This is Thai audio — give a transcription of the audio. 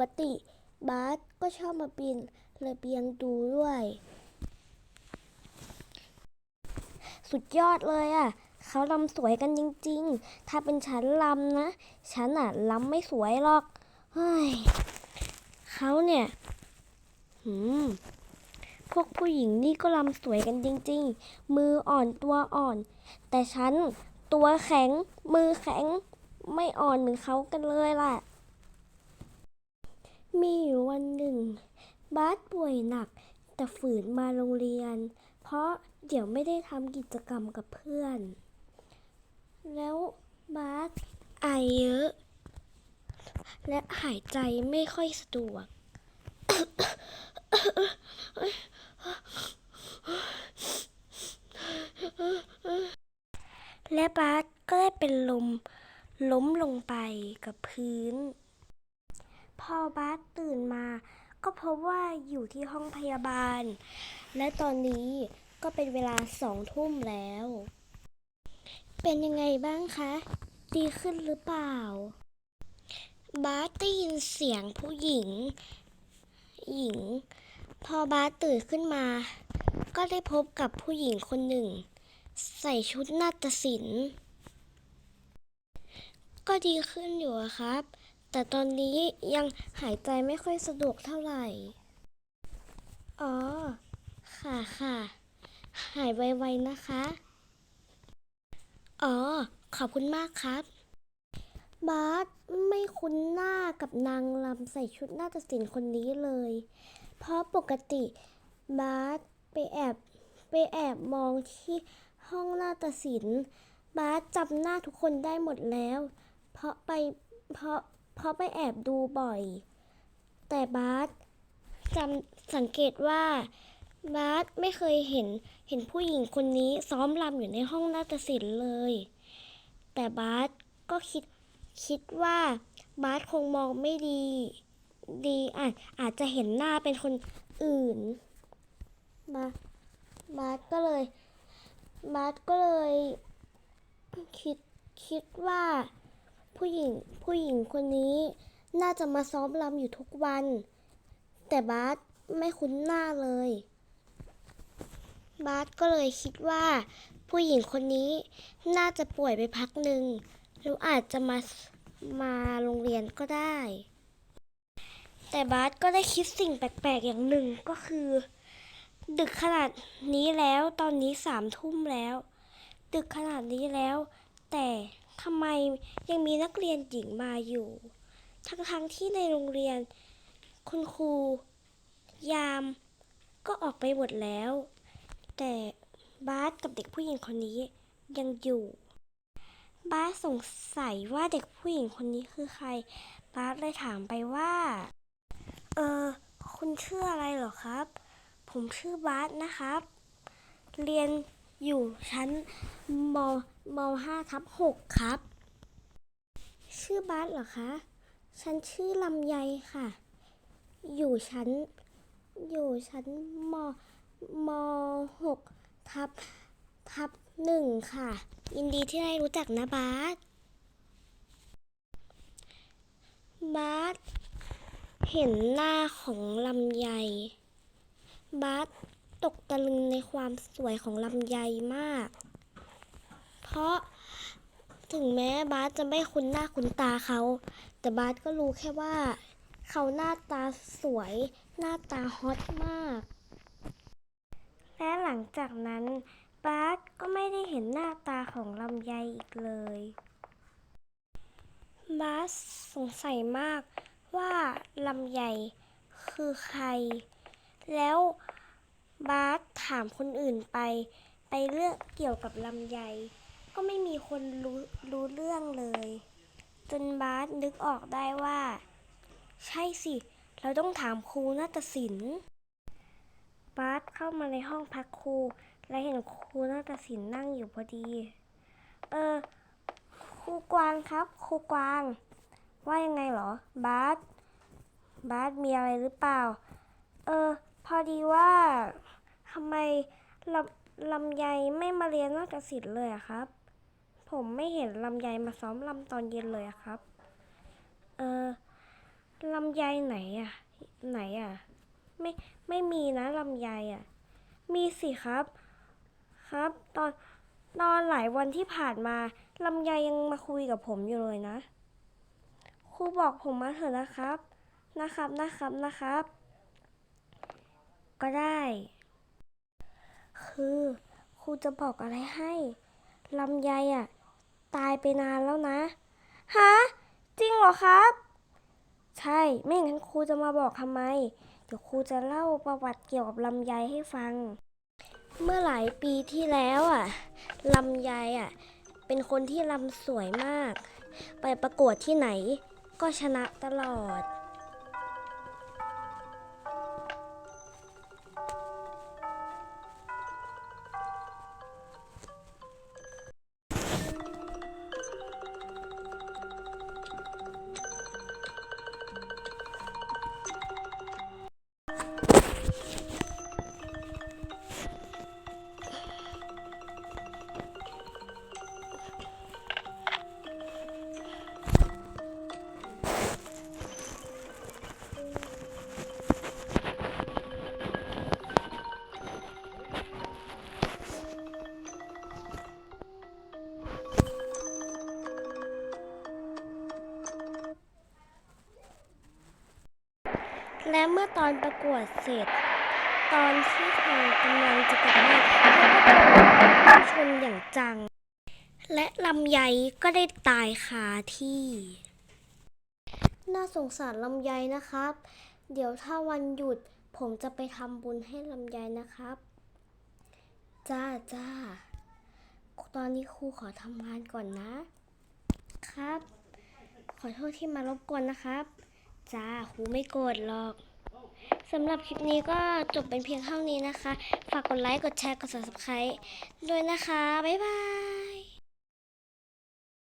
กติบาสก็ชอบมาปีนระเบียงดูด้วย สุดยอดเลยอะเขาลำสวยกันจริง ๆ ถ้าเป็นฉันลำนะ ฉันอะลำไม่สวยหรอก เฮ้ยเขาเนี่ยหืมพวกผู้หญิงนี่ก็ลำสวยกันจริง ๆ มืออ่อนตัวอ่อน แต่ฉันตัวแข็งมือแข็งไม่อ่อนเหมือนเขากันเลยล่ะ มีอยู่วันหนึ่ง บาสป่วยหนัก แต่ฝืนมาโรงเรียน เพราะเดี๋ยวไม่ได้ทำกิจกรรมกับเพื่อน แล้วบาสไอเยอะ และหายใจไม่ค่อยสะดวก และบาสก็ได้เป็นลม ล้มลงไปกับพื้น พอบาสตื่นมา ก็พบว่าอยู่ที่ห้องพยาบาล และตอนนี้ก็เป็นเวลาสองทุ่มแล้ว เป็นยังไงบ้างคะ ดีขึ้นหรือเปล่า บาสได้ยินเสียงผู้หญิง หญิง พอบาสตื่นขึ้นมา ก็ได้พบกับผู้หญิงคนหนึ่ง ใส่ชุดนาฏศิลป์ก็ดีขึ้นอยู่ครับ แต่ตอนนี้ยังหายใจไม่ค่อยสะดวกเท่าไหร่ อ๋อ ค่ะค่ะ หายไวๆนะคะ อ๋อ ขอบคุณมากครับ บาสไม่คุ้นหน้ากับนางลำใส่ชุดนาฏศิลป์คนนี้เลย เพราะปกติบาสไปแอบไปแอบมองที่ห้องนาฏศิลป์บาสจำหน้าทุกคนได้หมดแล้ว เพราะไปเพราะ เพราะไปแอบดูบ่อย แต่บาสจำสังเกตว่าบาสไม่เคยเห็นเห็นผู้หญิงคนนี้ซ้อมรำอยู่ในห้องนาฏศิลป์เลย แต่บาสก็คิดคิดว่าบาสคงมองไม่ดี ดีอาจอาจจะเห็นหน้าเป็นคนอื่นบาสบาสก็เลยบาสก็เลย คิดคิดว่า ผู้หญิงผู้หญิงคนนี้น่าจะมาซ้อมรำอยู่ทุกวัน แต่บาสไม่คุ้นหน้าเลย บาสก็เลยคิดว่า ผู้หญิงคนนี้น่าจะป่วยไปพักหนึ่งแล้วอาจจะมามาโรงเรียนก็ได้ แต่บาสก็ได้คิดสิ่งแปลกๆอย่างหนึ่งก็คือ ดึกขนาดนี้แล้วตอนนี้สามทุ่มแล้ว ดึกขนาดนี้แล้ว แต่ ทำไมยังมีนักเรียนหญิงมาอยู่ ทั้งๆที่ในโรงเรียน คุณครู ยามก็ออกไปหมดแล้ว แต่บาสกับเด็กผู้หญิงคนนี้ยังอยู่บาสสงสัยว่าเด็กผู้หญิงคนนี้คือใครบาสเลยถามไปว่า เออ คุณชื่ออะไรเหรอครับ ผมชื่อบาสนะครับ เรียน อยู่ชั้นมมห้าทับหกครับ ชื่อบาสเหรอคะฉันชื่อลำไยค่ะ อยู่ชั้น อยู่ชั้นมมหกทับทับหนึ่งค่ะ ยินดีที่ได้รู้จักนะบาสบาสเห็นหน้าของลำไยบาส ตกตะลึงในความสวยของลำไยมาก เพราะถึงแม้บาสจะไม่คุ้นหน้าคุ้นตาเขา แต่บาสก็รู้แค่ว่า เขาหน้าตาสวย หน้าตาฮอตมาก และหลังจากนั้นบาสก็ไม่ได้เห็นหน้าตาของลำไยอีกเลย บาสสงสัยมากว่าลำไยคือใคร แล้ว บาสถามคนอื่นไป ไปเรื่องเกี่ยวกับลำไย ก็ไม่มีคนรู้รู้เรื่องเลย จนบาสนึกออกได้ว่า ใช่สิ เราต้องถามครูนาฏศิลป์บาสเข้ามาในห้องพักครู และเห็นครูนาฏศิลป์นั่งอยู่พอดี เออครูกวางครับ ครูกวาง ว่ายังไงเหรอ บาสบาสมีอะไรหรือเปล่า เออ อดีว่าทำไมลำลำไยไม่มาเรียนนาฏศิลป์เลยอะครับ ผมไม่เห็นลำไยมาซ้อมลำตอนเย็นเลยอะครับ เออลำไยไหนอะไหนอะไม่ไม่มีนะลำไยอะมีสิครับ ครับ ตอนตอนหลายวันที่ผ่านมาลำไยยังมาคุยกับผมอยู่เลยนะ ครูบอกผมมาเถอะนะครับ นะครับนะครับนะครับ ก็ได้ คือครูจะบอกอะไรให้ลำไยอะ ตายไปนานแล้วนะฮะจริงเหรอครับ ใช่ไม่งั้นครูจะมาบอกทำไม เดี๋ยวครูจะเล่าประวัติเกี่ยวกับลำไยให้ฟัง เมื่อหลายปีที่แล้วอะลำไยอะ เป็นคนที่ลำสวยมาก ไปประกวดที่ไหนก็ชนะตลอด และเมื่อตอนประกวดเสร็จ ตอนที่เธอกำลังจะกลับบ้านเธอก็ชนอย่างจัง และลำไยก็ได้ตายคาที่ น่าสงสารลำไยนะครับ เดี๋ยวถ้าวันหยุดผมจะไปทำบุญให้ลำไยนะครับ จ้าจ้า ตอนนี้ครูขอทำงานก่อนนะ ครับ ขอโทษที่มารบกวนนะครับ จ้าครูไม่โกรธหรอกสำหรับคลิปนี้ก็จบเป็นเพียงเท่านี้นะคะ ฝากกดไลค์ กดแชร์ กด subscribe ด้วยนะคะ บ๊ายบาย